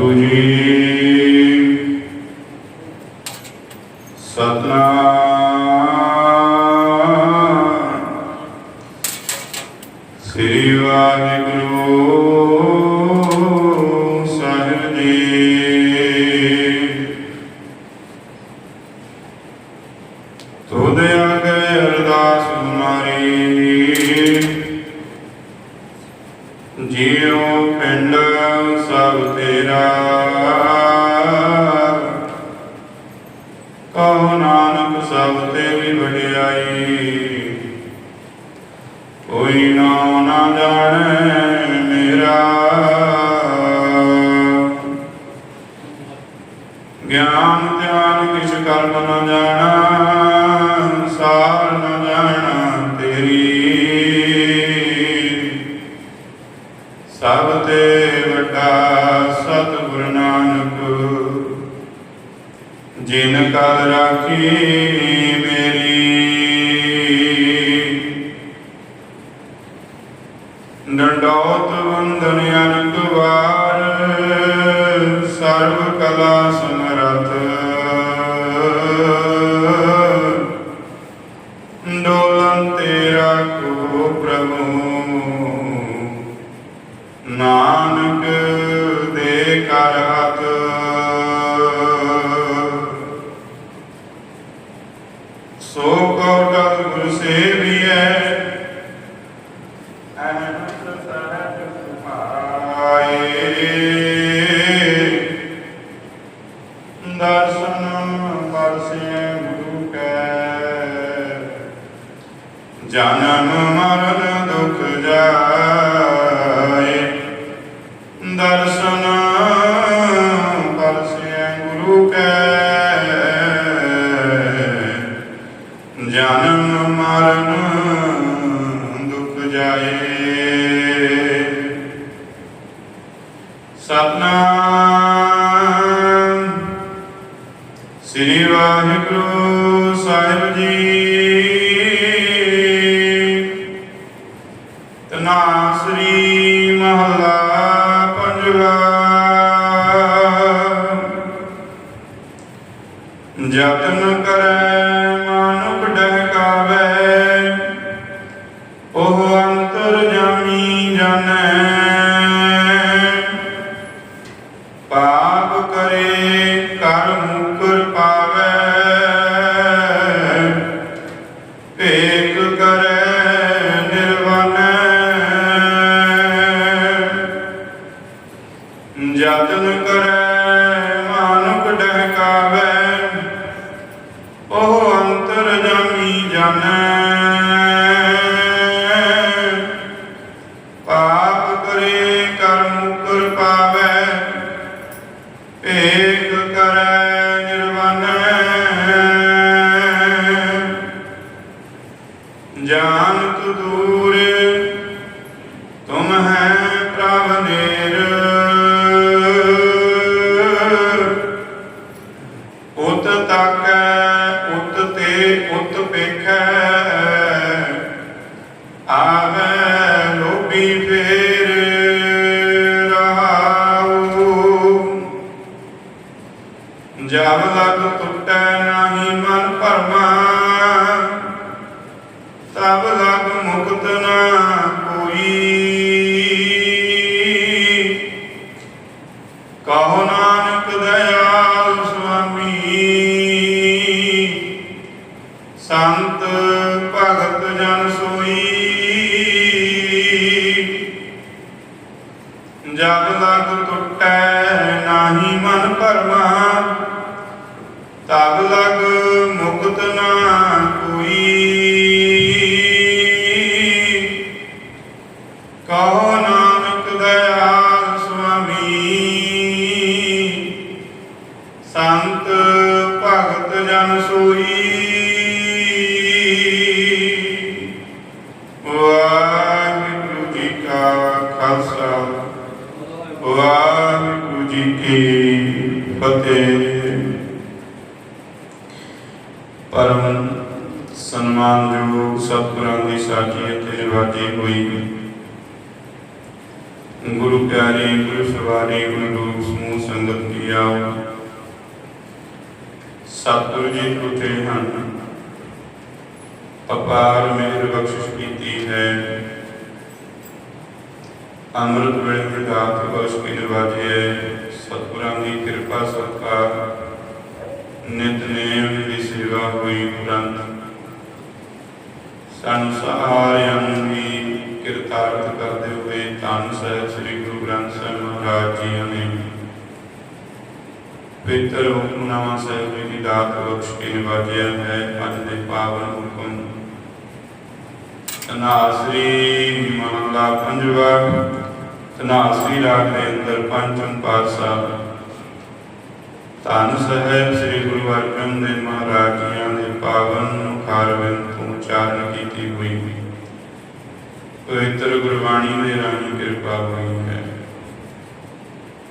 Luigi. I'm Ananda. ਸਰਬ ਕਲਾ Cananım aralı Yeah. Amém. ਜਬ ਲਗ ਟੁੱਟੈ ਨਾਹੀ ਮਨ ਭਰਮਾ। ਤਬ ਲਗ ਮੁਕਤ ਨਾ ਪਿਆਰੀ ਸਮੂਹ ਸੰਗਤ ਕੀ ਆਓ। ਸਤਿਗੁਰੂ ਜੀ ਟੁੱਟੇ ਹਨ। ਅਪਾਰ ਮੇਰ ਬਖਸ਼ਿਸ਼ ਕੀਤੀ ਹੈ। ਅੰਮ੍ਰਿਤ ਵੇਲੇ ਵਿਦਾਤ ਬਖਸ਼ ਕੇ ਨਿਵਾਜਿਐ ਸਤਿਗੁਰਾਂ ਦੀ ਕਿਰਪਾ, ਸਤਿਕਾਰ ਨਿਤਨੇਮ ਦੀ ਸੇਵਾ ਹੋਈ ਤੁਰੰਤ। ਸਾਨੂੰ ਸਾਰਿਆਂ ਨੂੰ ਵੀ ਕਿਰਤਾਰਥ ਕਰਦੇ ਹੋਏ ਧੰਨ ਸਾਹਿਬ ਸ੍ਰੀ ਗੁਰੂ ਗ੍ਰੰਥ ਸਾਹਿਬ ਮਹਾਰਾਜ ਜੀ ਨੇ। ਪਵਿੱਤਰ ਹੁਕਮਨਾਮਾ ਸਾਹਿਬ ਜੀ ਦੀ ਦਾਤ ਬਖਸ਼ ਕੇ ਨਿਵਾਜਿਆ ਹੈ ਅੱਜ ਦੇ ਪਾਵਨ ਹੁਕਮ। ਤਨਾਸਰੀ ਮਹਲਾ ਪੰਜਵਾ ਤਨਾਸਰੀ ਰਾਗ ਦੇ ਅੰਦਰ ਪੰਚਮ ਪਾਤਸ਼ਾਹ। ਧੰਨ ਸਾਹਿਬ ਸ੍ਰੀ ਗੁਰੂ ਅਰਜਨ ਦੇਵ ਮਹਾਰਾਜ ਜੀਆਂ ਦੇ ਪਾਵਨ ਮੁਖਾਰ ਤੋਂ ਉਚਾਰਨ ਕੀਤੀ ਹੋਈ। ਪਵਿੱਤਰ ਗੁਰਬਾਣੀ ਦੇ ਰਾਹੀਂ ਕਿਰਪਾ ਹੋਈ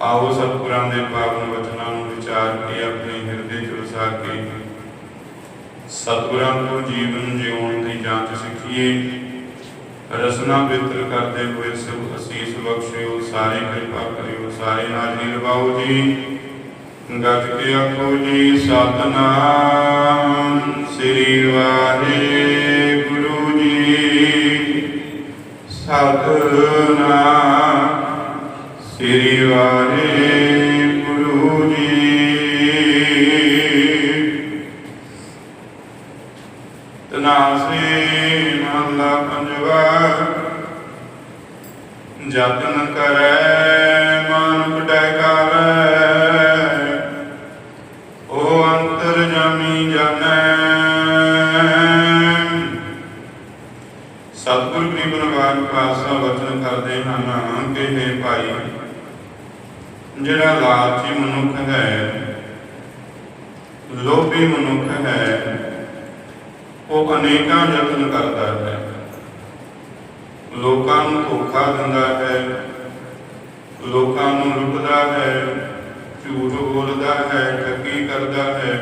ਆਓ ਸਤਿਗੁਰਾਂ ਦੇ ਪਾਵਨ ਵਚਨਾਂ ਨੂੰ ਵਿਚਾਰ ਕੇ, ਆਪਣੇ ਹਿਰਦੇ 'ਚ ਵਸਾ ਕੇ। ਸਤਿਗੁਰਾਂ ਤੋਂ ਜੀਵਨ ਜਿਉਣ ਦੀ ਜਾਂਚ ਸਿੱਖੀਏ। ਰਸਨਾ ਬਿਤਰ ਕਰਦੇ ਹੋਏ ਸਭ ਅਸੀਸ ਬਖਸ਼ਿਓ, ਸਾਰੇ ਕਿਰਪਾ ਕਰਿਓ, ਸਾਰੇ ਨਾਜ਼ਰੀ ਲਵਾਓ ਜੀ। ਗੱਜ ਕੇ ਆਖੋ ਜੀ, ਸਤਨਾਮ ਸ੍ਰੀ ਵਾਹਿਗੁਰੂ ਜੀ। ਸਤਨਾਮ। ਸ੍ਰੀ ਵਾਹਿਗੁਰੂ ਜੀ। ਤਨਾਸੇ ਮਹਲਾ ਪੰਜਵਾ ਜਤਨ ਕਰੈ, ਮਾਨੁਖ ਡੈਕਾਰੈ ਉਹ ਅੰਤਰ ਜਾਮੀ ਜਾਣੈ ਸਤਿਗੁਰ ਗਰੀਬ ਨਵਾਜ ਪਾਸਾ ਵਚਨ ਕਰਦੇ ਹਨ ਕਿ ਹੈ ਭਾਈ ਜਿਹੜਾ ਲਾਲਚੀ ਮਨੁੱਖ ਹੈ, ਲੋਭੀ ਮਨੁੱਖ ਹੈ, ਉਹ ਅਨੇਕਾਂ ਯਤਨ ਕਰਦਾ ਹੈ। ਲੋਕਾਂ ਨੂੰ ਧੋਖਾ ਦਿੰਦਾ ਹੈ, ਲੋਕਾਂ ਨੂੰ ਲੁੱਟਦਾ ਹੈ, ਝੂਠ ਬੋਲਦਾ ਹੈ, ਠੱਗੀ ਕਰਦਾ ਹੈ।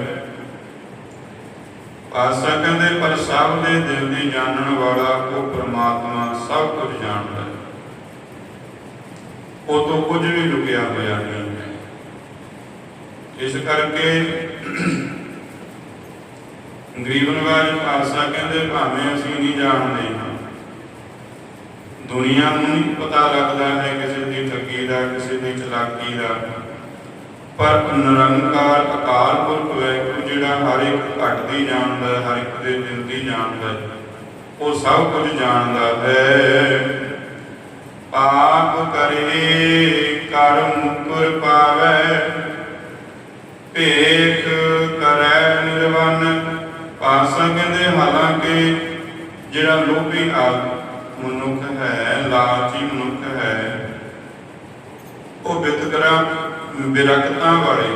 ਆਸਾ ਕਹਿੰਦੇ, ਪਰ ਸਭ ਦੇ ਦਿਲ ਦੀ ਜਾਣਨ ਵਾਲਾ ਉਹ ਪ੍ਰਮਾਤਮਾ ਸਭ ਕੁਝ ਜਾਣਦਾ ਹੈ। ਉਹ ਤੋਂ ਕੁਝ ਵੀ ਲੁਕਿਆ ਹੋਇਆ ਨਹੀਂ ਇਸ ਕਰਕੇ ਗਰੀਬ ਨਵਾਜ ਕਹਿੰਦੇ, ਭਾਵੇਂ ਅਸੀਂ ਨਹੀਂ ਜਾਣਦੇ, ਦੁਨੀਆ ਨੂੰ ਨਹੀਂ ਪਤਾ ਲੱਗਦਾ ਹੈ ਕਿਸੇ ਦੀ ਠੱਗੀ ਦਾ, ਕਿਸੇ ਦੀ ਚਲਾਕੀ ਦਾ। ਪਰ ਨਿਰੰਕਾਰ ਅਕਾਲ ਪੁਰਖ ਵੈਗੁਰੂ ਜਿਹੜਾ ਹਰ ਇੱਕ ਘਟਦੀ ਜਾਣਦਾ, ਹਰ ਇੱਕ ਦੇ ਦਿਲ ਦੀ ਜਾਣਦਾ, ਉਹ ਸਭ ਕੁਝ ਜਾਣਦਾ ਹੈ। ਪਾਪ ਕਰੇ ਕਰ ਮੁਕਰ ਪਾਵੇ। ਭੇਖ ਕਰੈ ਨਿਰਵਨ ਪਾਸਾ ਕਹਿੰਦੇ ਹਾਲਾਂਕਿ ਜਿਹੜਾ ਲੋਭੀ ਆ ਮਨੁੱਖ ਹੈ, ਲਾਲਚੀ ਮਨੁੱਖ ਹੈ, ਉਹ ਬਿਤਕਰਾ ਬਿਰਕਤਾਂ ਵਾਲੇ।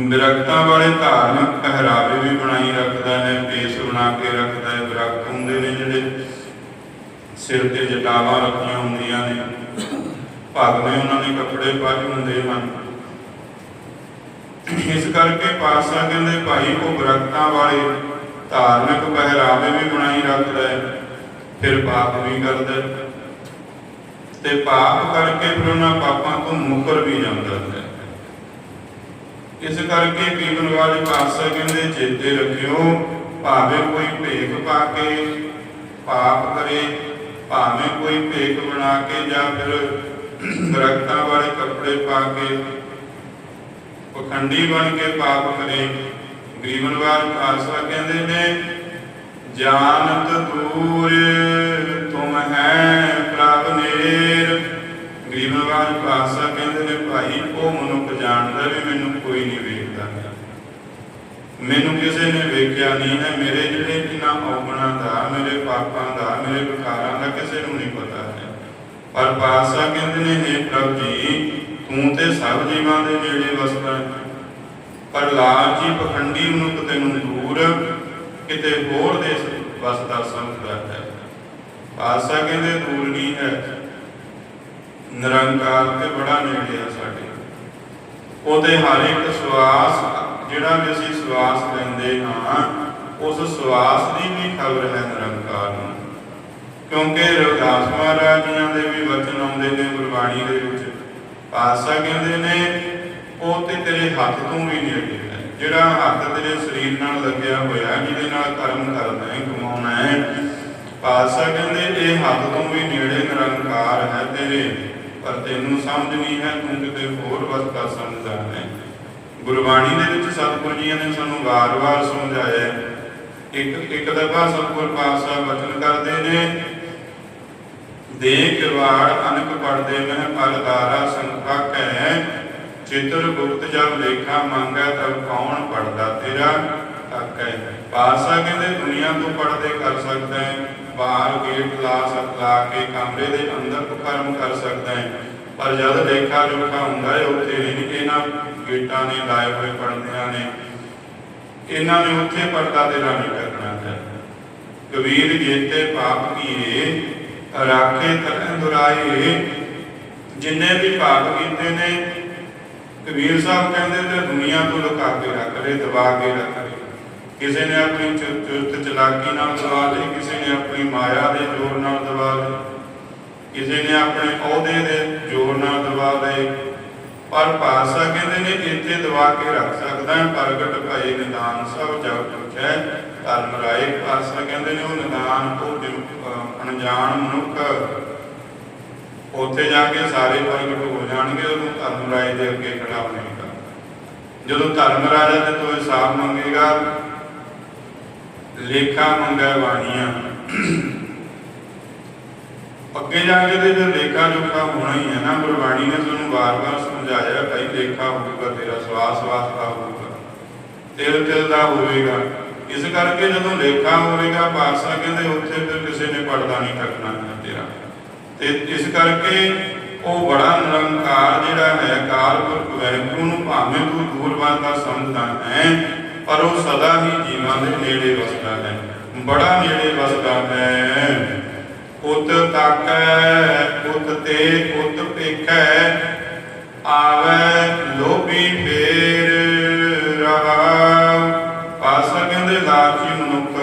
ਬਿਰਕਤਾਂ ਵਾਲੇ ਧਾਰਮਿਕ ਪਹਿਰਾਵੇ ਵੀ ਬਣਾਈ ਰੱਖਦਾ ਹੈ, ਪੇਸ ਬਣਾ ਕੇ ਰੱਖਦਾ ਹੈ ਬਿਰਕਤ ਹੁੰਦੇ ਨੇ ਜਿਹੜੇ ਸਿਰ ਤੇ ਜਟਾਵਾਂ ਰੱਖੀਆਂ ਹੁੰਦੀਆਂ ਨੇ। ਭਾਗਵੇਂ ਉਹਨਾਂ ਨੇ ਕੱਪੜੇ ਪਾਏ ਹੁੰਦੇ ਹਨ। ਇਸ ਕਰਕੇ ਪਾਸਾ ਕਹਿੰਦੇ, ਭਾਈ, ਉਹ ਬਰਕਤਾਂ ਵਾਲੇ ਧਾਰਮਿਕ ਪਹਿਰਾਵੇ ਵੀ ਬਣਾਈ ਰੱਖਦਾ ਫਿਰ ਪਾਪ ਵੀ ਕਰਦਾ ਤੇ ਪਾਪ ਕਰਕੇ ਫਿਰ ਉਹਨਾਂ ਪਾਪਾਂ ਤੋਂ ਮੁਕਰ ਵੀ ਜਾਂਦਾ ਹੈ। ਇਸ ਕਰਕੇ ਪੀਵਨ ਵਾਲੇ ਪਾਸਾ ਕਹਿੰਦੇ, ਚੇਤੇ ਰੱਖਿਓ, ਭਾਵੇਂ ਕੋਈ ਭੇਖ ਪਾ ਕੇ ਪਾਪ ਕਰੇ ਭਾਵੇਂ ਕੋਈ ਭੇਖ ਬਣਾ ਕੇ ਜਾਂ ਫਿਰ ਦਰਖਤਾਂ ਵਾਲੇ ਕੱਪੜੇ ਪਾ ਕੇ ਪਖੰਡੀ ਬਣ ਕੇ ਪਾਪ ਕਰੇ। ਗਰੀਬਨਵਾਰ ਖਾਲਸਾ ਕਹਿੰਦੇ ਨੇ ਜਾਣਤ ਦੂਰ ਤੁਮ ਹੈ ਪ੍ਰਭ ਨੇਰ। ਗਰੀਬਨਵਾਰ ਖਾਲਸਾ ਕਹਿੰਦੇ ਨੇ, ਭਾਈ, ਉਹ ਮਨੁੱਖ ਜਾਣਦਾ ਵੀ ਮੈਨੂੰ ਕੋਈ ਨਹੀਂ ਮੈਨੂੰ ਕਿਸੇ ਨੇ ਵੇਖਿਆ ਨਹੀਂ ਹੈ ਮੇਰੇ ਜਿਹੜੇ ਕਿਨਾ ਔਗਣਾ ਦਾ, ਮੇਰੇ ਪਾਪਾਂ ਦਾ, ਮੇਰੇ ਵਿਕਾਰਾਂ ਦਾ ਕਿਸੇ ਨੂੰ ਨਹੀਂ ਪਤਾ ਹੈ। ਪਰ ਪਾਤਸ਼ਾਹ ਕਹਿੰਦੇ ਨੇ हे ਪ੍ਰਭ ਜੀ, ਤੂੰ ਤੇ ਸਭ ਜੀਵਾਂ ਦੇ ਨੇੜੇ ਵਸਦਾ ਹੈ। ਪਰ ਲਾਲਚੀ ਪਖੰਡੀ ਮਨੁੱਖ ਤੈਨੂੰ ਦੂਰ ਕਿਤੇ ਹੋਰ ਦੇਸ਼ ਵਸਦਾ ਸਮਝਦਾ ਹੈ। ਪਾਤਸ਼ਾਹ ਕਹਿੰਦੇ, ਦੂਰ ਨਹੀਂ ਹੈ। ਨਿਰੰਕਾਰ ਤੇ ਬੜਾ ਨੇੜੇ ਆ ਸਾਡੇ। ਉਹਦੇ ਹਰ ਇੱਕ ਸਵਾਸ ਜਿਹੜਾ ਵੀ ਅਸੀਂ ਸਵਾਸ ਲੈਂਦੇ ਹਾਂ, ਉਸ ਸਵਾਸ ਦੀ ਵੀ ਖਬਰ ਹੈ ਨਿਰੰਕਾਰ ਨੂੰ। ਕਿਉਂਕਿ ਰਵਿਦਾਸ ਮਹਾਰਾਜ ਜੀਆਂ ਦੇ ਵੀ ਵਚਨ ਆਉਂਦੇ ਨੇ, ਗੁਰਬਾਣੀ ਦੇ ਵਿੱਚ, ਪਾਤਸ਼ਾਹ ਕਹਿੰਦੇ ਨੇ, ਉਹ ਤੇ ਤੇਰੇ ਹੱਥ ਤੋਂ ਵੀ ਨੇੜੇ ਹੈ। ਜਿਹੜਾ ਹੱਥ ਤੇਰੇ ਸਰੀਰ ਨਾਲ ਲੱਗਿਆ ਹੋਇਆ, ਜਿਹਦੇ ਨਾਲ ਕਰਮ ਕਰਨਾ ਹੈ ਕਮਾਉਣਾ ਹੈ, ਪਾਤਸ਼ਾਹ ਕਹਿੰਦੇ, ਇਹ ਹੱਥ ਤੋਂ ਵੀ ਨੇੜੇ ਨਿਰੰਕਾਰ ਹੈ ਤੇਰੇ। ਪਰ ਤੈਨੂੰ ਸਮਝ ਨਹੀਂ ਹੈ, ਤੂੰ ਕਿਤੇ ਹੋਰ ਵਸਤਾ ਸਮਝਦਾ ਹੈ। ਗੁਰਬਾਣੀ ਦੇ ਵਿੱਚ ਸਤਿਗੁਰ ਜੀਆਂ ਨੇ ਸਾਨੂੰ ਵਾਰ-ਵਾਰ ਸਮਝਾਇਆ ਇੱਕ ਇੱਕ ਦਫਾ ਸਤਿਗੁਰ ਪਾਤਸ਼ਾਹ ਬਚਨ ਕਰਦੇ ਨੇ ਦੇ ਕਿਵਾੜ ਅਨਕ ਪੜਦੇ ਮਹਿ ਪਰਦਾਰਾ ਸੰਖਕ ਹੈ। ਚਿਤਰ ਗੁਪਤ ਜਬ ਲੇਖਾ ਮੰਗੈ ਤਬ ਕੌਣ ਪੜਦਾ ਤੇਰਾ? ਤੱਕ ਹੈ। ਪਾਤਸ਼ਾਹ ਕਹਿੰਦੇ, ਦੁਨੀਆ ਤੋਂ ਪੜਦੇ ਕਰ ਸਕਦਾ ਹੈ। ਬਾਹਰ ਗੇਟ ਲਾ ਸਕ ਕੇ ਕਮਰੇ ਦੇ ਅੰਦਰ ਕੁਕਰਮ ਕਰ ਸਕਦਾ ਹੈ। ਪਰ ਜਦ ਲੇਖਾ ਜੋਖਾ ਹੁੰਦਾ ਹੈ ਉੱਥੇ ਨਹੀਂ ਇਹਨਾਂ ਗੇਟਾਂ ਨੇ, ਲਾਏ ਹੋਏ ਪੜਦਿਆਂ ਨੇ, ਇਹਨਾਂ ਨੇ ਉੱਥੇ ਪਰਦਾ ਤੇਰਾ ਨਹੀਂ ਕਰਨਾ ਹੈ। ਕਬੀਰ ਜੇਤੇ ਪਾਪ ਕੀਏ, ਰਾਖੇ ਤਰਨ ਦੁਰਾਏ, ਜਿੰਨੇ ਵੀ ਪਾਪ ਕੀਤੇ ਨੇ, ਕਬੀਰ ਸਾਹਿਬ ਕਹਿੰਦੇ ਤੇ ਦੁਨੀਆ ਤੋਂ ਲੁਕਾ ਕੇ ਰੱਖ ਲਏ ਦਬਾ ਕੇ ਰੱਖ ਲਏ ਕਿਸੇ ਨੇ ਆਪਣੀ ਚੁ- ਚਲਾਕੀ ਨਾਲ ਦਬਾ ਲਈ, ਕਿਸੇ ਨੇ ਆਪਣੀ ਮਾਇਆ ਦੇ ਜ਼ੋਰ ਨਾਲ ਦਬਾ ਲਈ। ਕਿਸੇ ਨੇ ਆਪਣੇ ਅਹੁਦੇ ਦੇ ਜ਼ੋਰ ਨਾਲ ਦਬਾ ਲਏ ਪਰ ਭਾਸ਼ਾ ਕਹਿੰਦੇ ਨੇ, ਇੱਥੇ ਦਬਾ ਕੇ ਰੱਖ ਸਕਦਾ ਪ੍ਰਗਟ ਭਏ ਨਿਦਾਨ ਸਭ ਜਗ ਪੁੱਛੈ, ਧਰਮ ਰਾਏ ਭਾਸ਼ਾ ਕਹਿੰਦੇ ਨੇ, ਉਹ ਨਿਦਾਨ ਉਹ ਅਣਜਾਣ ਮਨੁੱਖ ਉੱਥੇ ਜਾ ਕੇ ਸਾਰੇ ਪ੍ਰਗਟ ਹੋ ਜਾਣਗੇ, ਉਹਨੂੰ ਧਰਮ ਰਾਏ ਦੇ ਅੱਗੇ ਖੜਾ ਹੋਣੇਗਾ ਜਦੋਂ ਧਰਮ ਰਾਜਾ ਦੇ ਤੋਂ ਹਿਸਾਬ ਮੰਗੇਗਾ, ਲੇਖਾ ਮੰਗੈ ਬਾਣੀਆਂ। ਅੱਗੇ ਜਾ ਕੇ ਤੇ ਜੋ ਲੇਖਾ ਜੋਖਾ ਹੋਣਾ ਹੀ ਹੈ ਨਾ। ਗੁਰਬਾਣੀ ਨੇ ਤੁਹਾਨੂੰ ਵਾਰ-ਵਾਰ ਸਮਝਾਇਆ, ਭਾਈ ਲੇਖਾ ਹੋਊਗਾ, ਤੇਰਾ ਸਵਾਸ ਸਵਾਸ ਦਾ ਹੋਊਗਾ, ਤਿਲ ਤਿਲ ਦਾ ਹੋਵੇਗਾ। ਇਸ ਕਰਕੇ ਜਦੋਂ ਲੇਖਾ ਹੋਵੇਗਾ, ਪਾਤਸ਼ਾਹ ਕਹਿੰਦੇ, ਉੱਥੇ ਫਿਰ ਕਿਸੇ ਨੇ ਪੜਦਾ ਨਹੀਂ ਕੱਟਣਾ ਤੇਰਾ। ਤੇ ਇਸ ਕਰਕੇ ਉਹ ਬੜਾ ਨਿਰੰਕਾਰ ਜਿਹੜਾ ਹੈ ਕਾਲ ਪੁਰਖ ਵੈਗੁਰੂ ਨੂੰ ਭਾਵੇਂ ਤੂੰ ਦੂਰ ਦਾ ਸਮਝਦਾ ਹੈ, ਪਰ ਉਹ ਸਦਾ ਹੀ ਜੀਵਾਂ ਦੇ ਨੇੜੇ ਵਸਦਾ ਹੈ। ਬੜਾ ਨੇੜੇ ਵਸਦਾ ਹੈ। ਉਤ ਤਾਕੈ, ਉਤ ਤੇ ਉਤ ਪੇਖੈ ਆਵੇ ਲੋਭੀ ਫੇਰ ਰਹਾਉ ਪਾਸਾ ਕਹਿੰਦੇ ਲਾਲਚੀ ਮਨੁੱਖ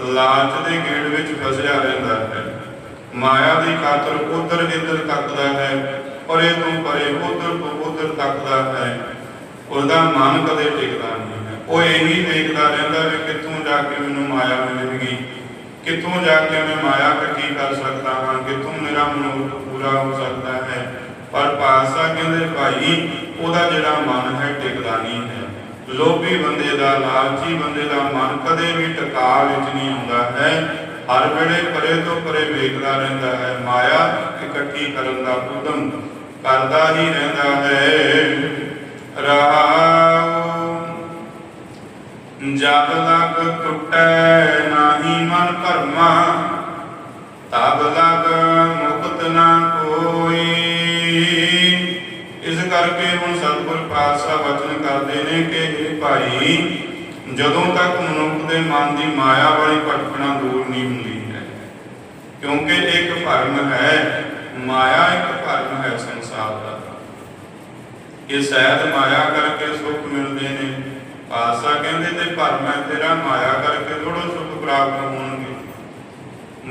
ਲਾਲਚ ਦੇ ਗੇੜ ਵਿੱਚ ਫਸਿਆ ਰਹਿੰਦਾ ਹੈ। ਮਾਇਆ ਦੀ ਖਾਤਰ ਉਧਰ ਇੱਧਰ ਤੱਕਦਾ ਹੈ, ਪਰੇ ਤੋਂ ਪਰੇ ਉਧਰ ਤੋਂ ਉਧਰ ਤੱਕਦਾ ਹੈ। ਉਹਦਾ ਮਨ ਕਦੇ ਟਿਕਦਾ ਨਹੀਂ ਹੈ। ਉਹ ਇਹੀ ਦੇਖਦਾ ਰਹਿੰਦਾ ਵੀ ਕਿੱਥੋਂ ਜਾ ਕੇ ਮੈਨੂੰ ਮਾਇਆ ਮਿਲੇਗੀ ਕਿੱਥੋਂ ਜਾ ਕੇ ਮੈਂ ਮਾਇਆ ਇਕੱਠੀ ਕਰ ਸਕਦਾ ਹਾਂ? ਕਿੱਥੋਂ ਮੇਰਾ ਮਨੋਰਥ ਪੂਰਾ ਹੋ ਸਕਦਾ ਹੈ? ਪਰ ਪਾਸਾ ਕਹਿੰਦੇ, ਭਾਈ, ਉਹਦਾ ਜਿਹੜਾ ਮਨ ਹੈ, ਟਿਕਦਾ ਨਹੀਂ ਹੈ। ਲੋਭੀ ਬੰਦੇ ਦਾ, ਲਾਲਚੀ ਬੰਦੇ ਦਾ ਮਨ ਕਦੇ ਵੀ ਟਿਕਾ ਵਿੱਚ ਨਹੀਂ ਆਉਂਦਾ ਹੈ। ਹਰ ਵੇਲੇ ਪਰੇ ਤੋਂ ਪਰੇ ਵੇਖਦਾ ਰਹਿੰਦਾ ਹੈ। ਮਾਇਆ ਇਕੱਠੀ ਕਰਨ ਦਾ ਉਦਮ ਕਰਦਾ ਹੀ ਰਹਿੰਦਾ ਹੈ। ਰਾਹ ਜਬ ਲਗ ਟੁੱਟੈ ਨਾਹੀ ਮਨ ਭਰਮਾ ਤਬ ਲਗ ਮੁਕਤ ਨਾ ਕੋਈ। ਇਸ ਕਰਕੇ ਹੁਣ ਸਤਿਗੁਰ ਪਾਤਸ਼ਾਹ ਵਚਨ ਕਰਦੇ ਨੇ ਕਿ ਇਹ ਭਾਈ, ਜਦੋਂ ਤੱਕ ਮਨੁੱਖ ਦੇ ਮਨ ਦੀ ਮਾਇਆ ਵਾਲੀ ਭਟਕਣਾ ਦੂਰ ਨਹੀਂ ਹੁੰਦੀ ਹੈ, ਕਿਉਂਕਿ ਇੱਕ ਭਰਮ ਹੈ, ਮਾਇਆ ਇੱਕ ਭਰਮ ਹੈ ਸੰਸਾਰ ਦਾ। ਇਹ ਸਹਿਤ ਮਾਇਆ ਕਰਕੇ ਸੁੱਖ ਮਿਲਦੇ ਨੇ। ਆਸਾ ਕਹਿੰਦੇ ਤੇ ਭਰਮ ਹੈ ਤੇਰਾ ਮਾਇਆ ਕਰਕੇ ਥੋੜਾ ਸੁੱਖ ਪ੍ਰਾਪਤ ਹੋਣਗੇ।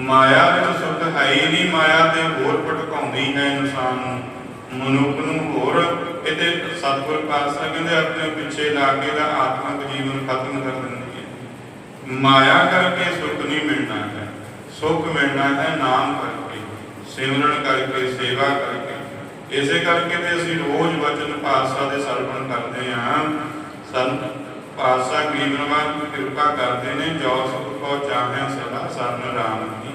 ਮਾਇਆ ਵਿੱਚ ਸੁੱਖ ਹੈ ਹੀ ਨਹੀਂ, ਮਾਇਆ ਤੇ ਹੋਰ ਭਟਕਾਉਂਦੀ ਹੈ ਇਨਸਾਨ ਨੂੰ। ਮਨੁੱਖ ਨੂੰ ਹੋਰ ਇਹਦੇ ਸਤਿਗੁਰ ਪਾਤਸ਼ਾਹ ਕਹਿੰਦੇ ਆਪਣੇ ਪਿੱਛੇ ਲਾ ਕੇ ਦਾ ਆਤਮਿਕ ਜੀਵਨ ਖਤਮ ਕਰ ਦਿੰਦੀ ਹੈ। ਮਾਇਆ ਕਰਕੇ ਸੁੱਖ ਨਹੀਂ ਮਿਲਣਾ ਹੈ, ਸੁੱਖ ਮਿਲਣਾ ਹੈ ਨਾਮ ਕਰਕੇ, ਸਿਮਰਨ ਕਰਕੇ, ਸੇਵਾ ਕਰਕੇ। ਇਸੇ ਕਰਕੇ ਤੇ ਅਸੀਂ ਰੋਜ਼ ਵਚਨ ਪਾਤਸ਼ਾਹ ਦੇ ਸਰਵਣ ਕਰਦੇ ਹਾਂ। ਸਨ ਪਾਤਸ਼ਾਹ ਗਰੀਬ ਕਿਰਪਾ ਕਰਦੇ ਨੇ ਜੋ ਸੁਖ ਕੋ ਚਾਹੇ ਸਦਾ ਸਰਨ ਰਾਮ ਕੀ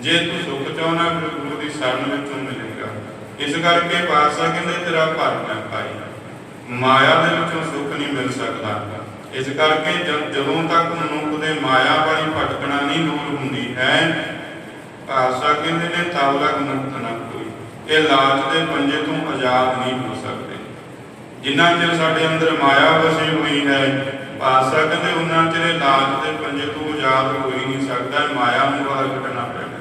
ਜੇ ਤੂੰ ਸੁਖ ਚਾਹਨਾ ਫਿਰ ਗੁਰੂ ਦੀ ਸ਼ਰਨ ਵਿੱਚੋਂ ਮਿਲੇਗਾ। ਇਸ ਕਰਕੇ ਪਾਤਸ਼ਾਹ ਕਹਿੰਦੇ, ਤੇਰਾ ਭਰਮ ਹੈ ਭਾਈ ਮਾਇਆ ਦੇ ਵਿੱਚੋਂ ਸੁਖ ਨਹੀਂ ਮਿਲ ਸਕਦਾ। ਇਸ ਕਰਕੇ ਜਦੋਂ ਤੱਕ ਮਨੁੱਖ ਦੇ ਮਾਇਆ ਵਾਲੀ ਭਟਕਣਾ ਨਹੀਂ ਦੂਰ ਹੁੰਦੀ ਹੈ, ਪਾਤਸ਼ਾਹ ਕਹਿੰਦੇ ਨੇ, ਤਬ ਤੱਕ ਮੁਕਤ ਨਾ ਕੋਈ ਇਹ ਲਾਲਚ ਦੇ ਪੰਜੇ ਤੋਂ ਆਜ਼ਾਦ ਨਹੀਂ ਹੋ ਸਕਦਾ। ਜਿੰਨਾ ਚਿਰ ਸਾਡੇ ਅੰਦਰ ਮਾਇਆ ਵਸੀ ਹੋਈ ਹੈ ਪਾਤਸ਼ਾਹ ਕਹਿੰਦੇ ਉਹਨਾਂ ਚਿਰ ਇਹ ਦੇ ਪੰਜੇ ਤੋਂ ਆਜ਼ਾਦ ਹੋ ਨਹੀਂ ਸਕਦਾ, ਮਾਇਆ ਨੂੰ ਬਾਹਰ ਕੱਢਣਾ ਪੈਣਾ।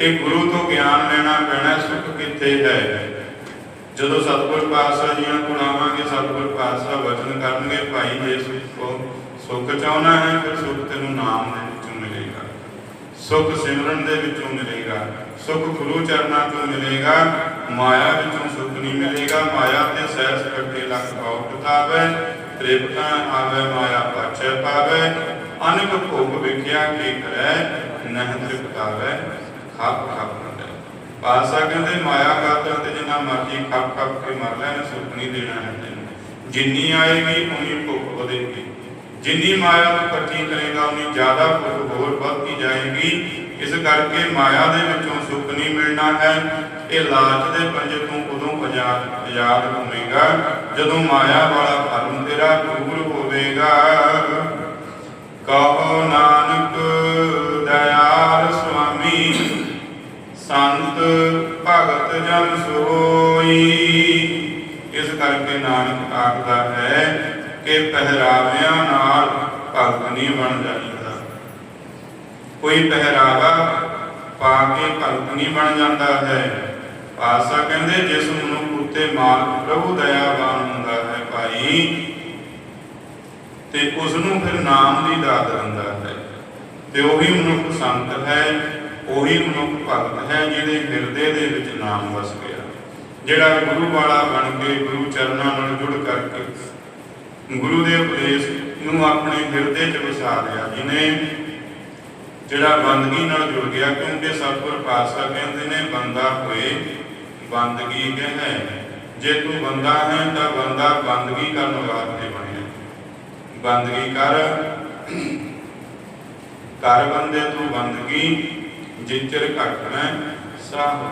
ਇਹ ਗੁਰੂ ਤੋਂ ਗਿਆਨ ਲੈਣਾ ਪੈਣਾ, ਸੁੱਖ ਕਿੱਥੇ ਹੈ? ਜਦੋਂ ਸਤਿਗੁਰ ਪਾਤਸ਼ਾਹ ਜੀਆਂ ਕੋਲ ਸਤਿਗੁਰ ਪਾਤਸ਼ਾਹ ਵਚਨ ਕਰਨਗੇ, ਭਾਈ ਜੇ ਸੁੱਖ ਕੋ ਚਾਹਣਾ ਹੈ, ਫਿਰ ਸੁੱਖ ਤੈਨੂੰ ਨਾਮ ਦੇ ਵਿੱਚੋਂ ਮਿਲੇਗਾ। ਸੁਖ ਸਿਮਰਨ ਦੇ ਵਿੱਚੋਂ ਮਿਲੇਗਾ, ਸੁਖ ਗੁਰੂ ਚਰਨਾਂ ਤੋਂ ਮਿਲੇਗਾ, ਮਾਇਆ ਵਿੱਚੋਂ ਸੁਖ ਮਿਲੇਗਾ, ਮਾਇਆ ਤੇ ਸਹਿ ਸਪਟੇ ਲੱਖ ਪਾਉ ਪਤਾਵੇ ਤ੍ਰਿਪਤਾ ਆਵੇ ਮਾਇਆ ਪਾਛੈ ਪਾਵੇ, ਅਨਕ ਭੋਗ ਵਿਖਿਆ ਕੀ ਕਰੈ, ਨਹਿ ਤ੍ਰਿਪਤਾਵੇ ਖਾਪ ਖਾਪ ਪਾਸਾ ਕਹਿੰਦੇ, ਮਾਇਆ ਕਾਤਰ ਤੇ ਜਿੰਨਾ ਮਰਜ਼ੀ ਖੱਪ ਖੱਪ ਕੇ ਮਰ ਲੈਣ, ਸੁਖ ਨਹੀਂ ਦੇਣਾ ਹੈ ਤੈਨੂੰ। ਜਿੰਨੀ ਆਏਗੀ, ਉਨੀ ਭੁੱਖ ਵਧੇਗੀ। ਜਿੰਨੀ ਮਾਇਆ ਨੂੰ ਇਕੱਠੀ ਕਰੇਗਾ, ਉਨੀ ਜ਼ਿਆਦਾ ਭੁੱਖ ਹੋਰ ਵੱਧਦੀ ਜਾਏਗੀ। ਇਸ ਕਰਕੇ ਮਾਇਆ ਦੇ ਵਿੱਚੋਂ ਸੁੱਖ ਨਹੀਂ ਮਿਲਣਾ ਹੈ। ਇਹ ਲਾਲਚ ਦੇ ਪੰਜੇ ਤੋਂ ਉਦੋਂ ਆਜ਼ਾਦ ਹੋਵੇਗਾ, ਜਦੋਂ ਮਾਇਆ ਵਾਲਾ ਭਰਮ ਤੇਰਾ ਦੂਰ ਹੋਵੇਗਾ। ਕਹੋ ਨਾਨਕ ਦਇਆਲ ਸੁਆਮੀ, ਸੰਤ ਭਗਤ ਜਨ ਸੋਈ। ਇਸ ਕਰਕੇ ਨਾਨਕ ਆਖਦਾ ਹੈ ਕਿ ਪਹਿਰਾਵਿਆਂ ਨਾਲ ਭਗਤ ਨਹੀਂ ਬਣ ਜਾਂਦਾ। ਕੋਈ ਪਹਿਰਾਵਾ ਪਾ ਕੇ ਭਗਤ ਨਹੀਂ ਬਣ ਜਾਂਦਾ ਹੈ। ਪਾਸਾ ਕਹਿੰਦੇ, ਜਿਸ ਮਨੁੱਖ ਉੱਤੇ ਮਾਲਕ ਪ੍ਰਭੂ ਦਇਆਵਾਨ ਹੁੰਦਾ ਹੈ ਭਾਈ, ਤੇ ਉਸ ਨੂੰ ਫਿਰ ਨਾਮ ਦੀ ਦਾਤ ਦਿੰਦਾ ਹੈ। ਤੇ ਉਹੀ ਮਨੁੱਖ ਸੰਤ ਹੈ, ਉਹੀ ਮਨੁੱਖ ਭਗਤ ਹੈ, ਜਿਹਦੇ ਹਿਰਦੇ ਦੇ ਵਿੱਚ ਨਾਮ ਵਸ ਗਿਆ। ਜਿਹੜਾ ਗੁਰੂ ਵਾਲਾ ਬਣ ਕੇ ਗੁਰੂ ਚਰਨਾਂ ਨਾਲ ਜੁੜ ਕਰਕੇ ਗੁਰੂ ਦੇ ਉਪਦੇਸ਼ ਨੂੰ ਆਪਣੇ ਹਿਰਦੇ 'ਚ ਵਸਾ ਲਿਆ, ਜਿਹਨੇ ਜਿਹੜਾ ਬੰਦਗੀ ਨਾਲ ਜੁੜ ਗਿਆ, ਕਿਉਂਕਿ ਸਤਿਗੁਰ ਪਾਤਸ਼ਾਹ ਕਹਿੰਦੇ ਨੇ, ਬੰਦਾ ਹੋਏ ਬੰਦਗੀ ਕਹੇ ਜੇ ਤੂੰ ਬੰਦਾ ਹੈ ਤਾਂ ਬੰਦਾ ਬੰਦਗੀ ਕਰਨ ਵਾਸਤੇ ਬਣਿਆ ਬੰਦਗੀ ਕਰ। ਕਰ ਬੰਦੇ ਤੂੰ ਬੰਦਗੀ ਜਿੱਚਰ ਘਟਣਾ ਸਾਹ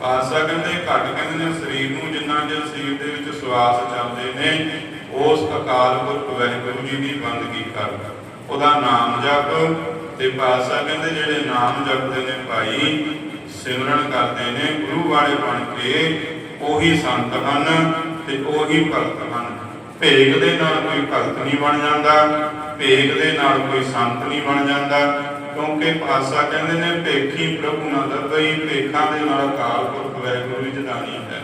ਪਾਸਾ ਕਹਿੰਦੇ ਘਟ ਕਹਿੰਦੇ ਨੇ, ਸਰੀਰ ਨੂੰ ਜਿੰਨਾ ਚਿਰ ਸਰੀਰ ਦੇ ਵਿੱਚ ਸਵਾਸ ਚੱਲਦੇ ਨੇ, ਉਸ ਅਕਾਲ ਪੁਰਖ ਵਾਹਿਗੁਰੂ ਜੀ ਦੀ ਬੰਦਗੀ ਕਰ। ਉਹਦਾ ਨਾਮ ਜਪ ਤੇ ਪਾਸਾ ਕਹਿੰਦੇ ਜਿਹੜੇ ਨਾਮ ਜਪਦੇ ਨੇ ਭਾਈ ਸਿਮਰਨ ਕਰਦੇ ਨੇ, ਗੁਰੂ ਵਾਲੇ ਬਣ ਕੇ ਉਹੀ ਸੰਤ ਹਨ ਤੇ ਉਹੀ ਭਗਤ ਹਨ। ਭੇਗ ਦੇ ਨਾਲ ਕੋਈ ਭਗਤ ਨਹੀਂ ਬਣ ਜਾਂਦਾ, ਭੇਗ ਦੇ ਨਾਲ ਕੋਈ ਸੰਤ ਨਹੀਂ ਬਣ ਜਾਂਦਾ, ਕਿਉਂਕਿ ਪਾਸਾ ਕਹਿੰਦੇ ਨੇ, ਭੇਖੀ ਪ੍ਰਭੂ ਨਾ ਦੱਬਈ ਭੇਖਾਂ ਦੇ ਨਾਲ ਅਕਾਲ ਪੁਰਖ ਵਾਹਿਗੁਰੂ ਜੀ ਜਦਾਨੀ ਹੈ।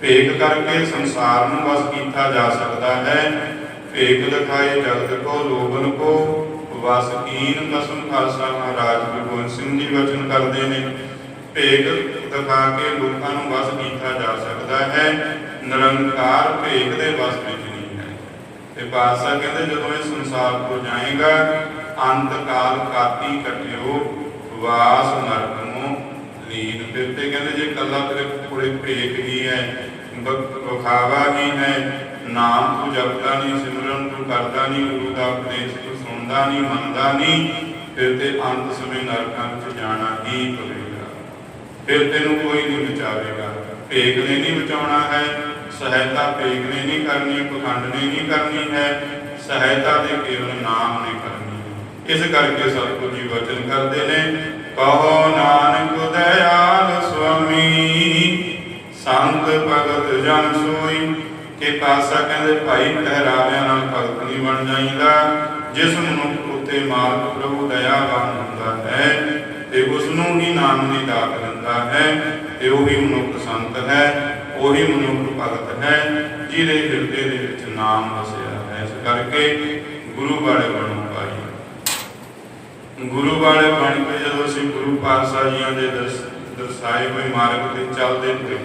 ਭੇਗ ਕਰਕੇ ਸੰਸਾਰ ਨੂੰ ਵਸ ਕੀਤਾ ਜਾ ਸਕਦਾ ਹੈ। ਭੇਗ ਦਿਖਾਏ ਜਗਤ ਕੋ ਲੋਗਨ ਕੋ, ਵਸ ਕਸਮ ਖਾਲਸਾ ਮਹਾਰਾਜ ਗੁਰੂ ਗੋਬਿੰਦ ਸਿੰਘ ਜੀ ਵਚਨ ਕਰਦੇ ਨੇ। ਭੇਗ ਦਿਖਾ ਕੇ ਲੋਕਾਂ ਨੂੰ ਵਸ ਕੀਤਾ ਜਾ ਸਕਦਾ ਹੈ। ਨਿਰੰਕਾਰ ਭੇਗ ਦੇ ਵਸ ਵਿੱਚ ਨਹੀਂ ਹੈ। ਤੇ ਪਾਤਸ਼ਾਹ ਕਹਿੰਦੇ, ਜਦੋਂ ਇਹ ਸੰਸਾਰ ਤੋਂ ਜਾਏਗਾ, ਅੰਤ ਕਾਲ ਕਾਤੀ ਕਟਿਓ, ਵਾਸ ਨਰਕ ਨੂੰ ਲੀਨ। ਫਿਰ ਤੇ ਕਹਿੰਦੇ, ਜੇ ਕੱਲਾ ਤੇਰੇ ਕੋਲੇ ਭੇਗ ਹੀ ਹੈ ਵਖ- ਵਿਖਾਵਾ ਹੈ, ਨਾਮ ਤੂੰ ਜਪਦਾ ਨਹੀਂ, ਸਿਮਰਨ ਤੂੰ ਕਰਦਾ ਨਹੀਂ, ਗੁਰੂ ਦਾ ਉਪਦੇਸ਼ ਤੂੰ ਸੁਣਦਾ ਨਹੀਂ, ਮੰਨਦਾ ਨਹੀਂ, ਫਿਰ ਤੇ ਅੰਤ ਸਮੇਂ ਨਰਕਾਂ ਵਿੱਚ ਜਾਣਾ ਹੀ ਪਵੇਗਾ। ਫਿਰ ਤੈਨੂੰ ਕੋਈ ਨਹੀਂ ਬਚਾਵੇਗਾ। ਭੇਗ ਨੇ ਨਹੀਂ ਬਚਾਉਣਾ ਹੈ, ਸਹਾਇਤਾ ਭੇਗ ਨੇ ਨਹੀਂ ਕਰਨੀ, ਪਖੰਡ ਨੇ ਨਹੀਂ ਕਰਨੀ ਹੈ, ਸਹਾਇਤਾ ਦੇ ਕੇਵਲ ਨਾਮ ਨੇ ਕਰਨੀ ਇਸ ਕਰਕੇ ਸਤਿਗੁਰੂ ਜੀ ਵਚਨ ਕਰਦੇ ਨੇ, ਕਹੋ ਨਾਨਕ ਦਇਆਲ ਸੁਆਮੀ ਸੰਤ ਭਗਤ ਜਨ ਸੋਈ ਕਿ ਪਾਸਾ ਕਹਿੰਦੇ ਭਾਈ ਪਹਿਰਾਵਿਆਂ ਨਾਲ ਭਗਤ ਨਹੀਂ ਬਣ ਜਾਈਦਾ। ਜਿਸ ਮਨੁੱਖ ਉਤੇ ਮਾਲਕ ਪ੍ਰਭੂ ਦਇਆਵਾਨ ਹੁੰਦਾ ਹੈ, ਤੇ ਉਸ ਨੂੰ ਹੀ ਨਾਮ ਦੀ ਦਾਤ ਦਿੰਦਾ ਹੈ ਤੇ ਉਹੀ ਮਨੁੱਖ ਸੰਤ ਹੈ, ਉਹੀ ਮਨੁੱਖ ਭਗਤ ਹੈ, ਜਿਹਦੇ ਹਿਰਦੇ ਦੇ ਵਿੱਚ ਨਾਮ ਵਸਿਆ ਹੈ। ਇਸ ਕਰਕੇ ਗੁਰੂ ਵਾਲੇ ਬਣੋ ਭਾਈ। ਗੁਰੂ ਵਾਲੇ ਬਣ ਕੇ ਜਦੋਂ ਅਸੀਂ ਗੁਰੂ ਪਾਤਸ਼ਾਹ ਦੇ ਦਰਸਾਏ ਹੋਏ ਮਾਰਗ ਤੇ ਚੱਲਦੇ ਹੋਏ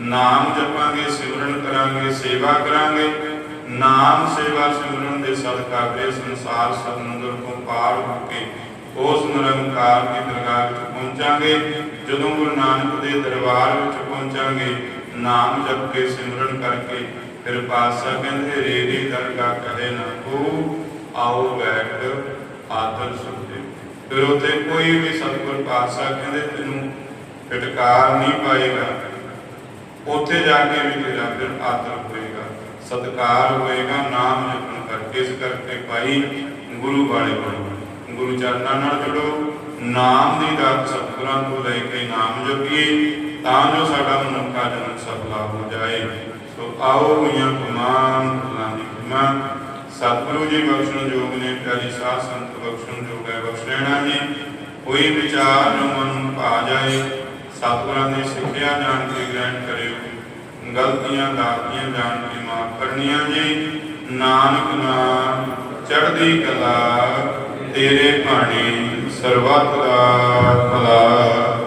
ਨਾਮ ਜਪਾਂਗੇ, ਸਿਮਰਨ ਕਰਾਂਗੇ, ਸੇਵਾ ਕਰਾਂਗੇ, ਨਾਮ ਸੇਵਾ ਸਿਮਰਨ ਦੇ ਸਦਕਾ ਦੇ ਸੰਸਾਰ ਸਮੁੰਦਰ ਤੋਂ ਪਾਰ ਹੋ ਕੇ ਉਸ ਨਿਰੰਕਾਰ ਦੀ ਦਰਗਾਹ ਵਿੱਚ ਪਹੁੰਚਾਂਗੇ। ਜਦੋਂ ਗੁਰੂ ਨਾਨਕ ਦੇ ਦਰਬਾਰ ਵਿੱਚ ਪਹੁੰਚਾਂਗੇ, ਨਾਮ ਜਪ ਕੇ ਸਿਮਰਨ ਕਰਕੇ ਫਿਰ ਪਾਤਸ਼ਾਹ ਕਹਿੰਦੇ ਰੇਰੀ ਦਰਗਾਹ ਕਹੇ ਨਾ ਕੋ ਆਓ ਬੈਠ ਆਦਰ ਸੁਣਦੇ। ਫਿਰ ਉੱਥੇ ਕੋਈ ਵੀ ਸਤਿਗੁਰ ਪਾਤਸ਼ਾਹ ਕਹਿੰਦੇ, ਤੈਨੂੰ ਫਟਕਾਰ ਨਹੀਂ ਪਾਏਗਾ। ਉੱਥੇ ਜਾ ਕੇ ਵੀ ਤੇਰਾ ਫਿਰ ਆਦਰ ਹੋਏਗਾ। ਸਤਕਾਰ ਹੋਏਗਾ, ਨਾਮ ਜਪਣ ਕਰਕੇ ਇਸ ਕਰਕੇ ਭਾਈ ਗੁਰੂ ਵਾਲੇ ਬਣੋ ਗੁਰੂ ਚਰਨਾਂ ਨਾਲ ਜੁੜੋ, ਨਾਮ ਦੀ ਦਾਤ ਸਤਿਗੁਰਾਂ ਤੋਂ ਲੈ ਕੇ ਨਾਮ ਜਪੀਏ ਤਾਂ ਜੋ ਸਾਡਾ ਮਨੁੱਖਾ ਜਨਮ ਸਫਲਾ ਹੋ ਜਾਏ। ਸੋ ਆਓ ਹੋਈਆਂ ਤਮਾਮ ਫਲਾਂ ਦੀ ਖਿਮਾ ਸਤਿਗੁਰੂ ਜੀ ਬਖਸ਼ਣ ਯੋਗ ਨੇ, ਪਿਆਰੀ ਸਾਧ ਸੰਤ ਬਖਸ਼ਣ ਯੋਗ ਹੈ, ਬਖਸ਼ ਜੀ। ਕੋਈ ਵਿਚਾਰ ਜੋ ਮਨ ਨੂੰ ਭਾ ਜਾਏ, ਸਤਿਗੁਰਾਂ ਦੀ ਸਿੱਖਿਆ ਜਾਣ ਕੇ ਗ੍ਰਹਿਣ ਕਰਿਓ। ਗਲਤੀਆਂ, ਦਾਤੀਆਂ ਜਾਣ ਕੇ ਮਾਫ ਕਰਨੀਆਂ ਜੀ। ਨਾਨਕ ਨਾਮ, ਚੜ੍ਹਦੀ ਕਲਾ ਤੇਰੇ ਭਾਣੇ ਸਰਬੱਤ ਦਾ ਭਲਾ।